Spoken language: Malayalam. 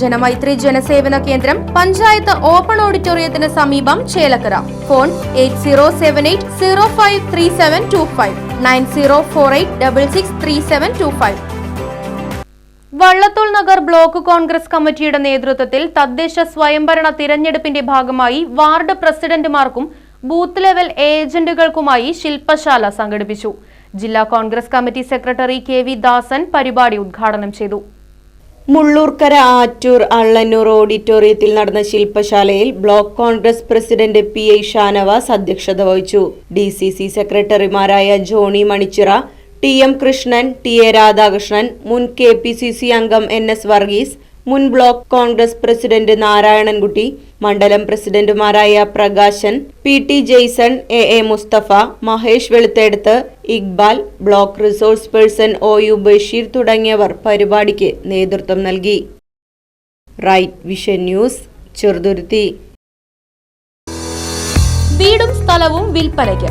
ജനമൈത്രി ജനസേവന കേന്ദ്രം പഞ്ചായത്ത് ഓപ്പൺ ഓഡിറ്റോറിയത്തിന് സമീപം Chelakkara. Phone eight zero seven eight zero five three seven two five nine zero four eight double six three seven two five. Vallathol Nagar block Congress കമ്മിറ്റിയുടെ നേതൃത്വത്തിൽ തദ്ദേശ സ്വയംഭരണ തിരഞ്ഞെടുപ്പിന്റെ ഭാഗമായി വാർഡ് പ്രസിഡന്റുമാർക്കും ബൂത്ത് ലെവൽ ഏജന്റുകൾക്കുമായി ശില്പശാല സംഘടിപ്പിച്ചു. ജില്ലാ Congress committee secretary K V Dasan പരിപാടി ഉദ്ഘാടനം ചെയ്തു. മുള്ളൂർക്കര ആറ്റൂർ അള്ളന്നൂർ ഓഡിറ്റോറിയത്തിൽ നടന്ന ശില്പശാലയിൽ block Congress president P I Shanavas അധ്യക്ഷത വഹിച്ചു. ഡി സി സി സെക്രട്ടറിമാരായ Johny Manichira T M Krishnan T A Radhakrishnan മുൻ കെ പി സി സി അംഗം എൻ എസ് വർഗീസ് മുൻ ബ്ലോക്ക് കോൺഗ്രസ് പ്രസിഡന്റ് നാരായണൻകുട്ടി മണ്ഡലം പ്രസിഡന്റുമാരായ Prakashan P T Jaison A A Mustafa Mahesh Veluthedath Iqbal block resource person O U Basheer തുടങ്ങിയവർ പരിപാടിക്ക് നേതൃത്വം നൽകി. റൈറ്റ് വിഷൻ ന്യൂസ് വീടും സ്ഥലവും വിൽപ്പനയ്ക്ക്.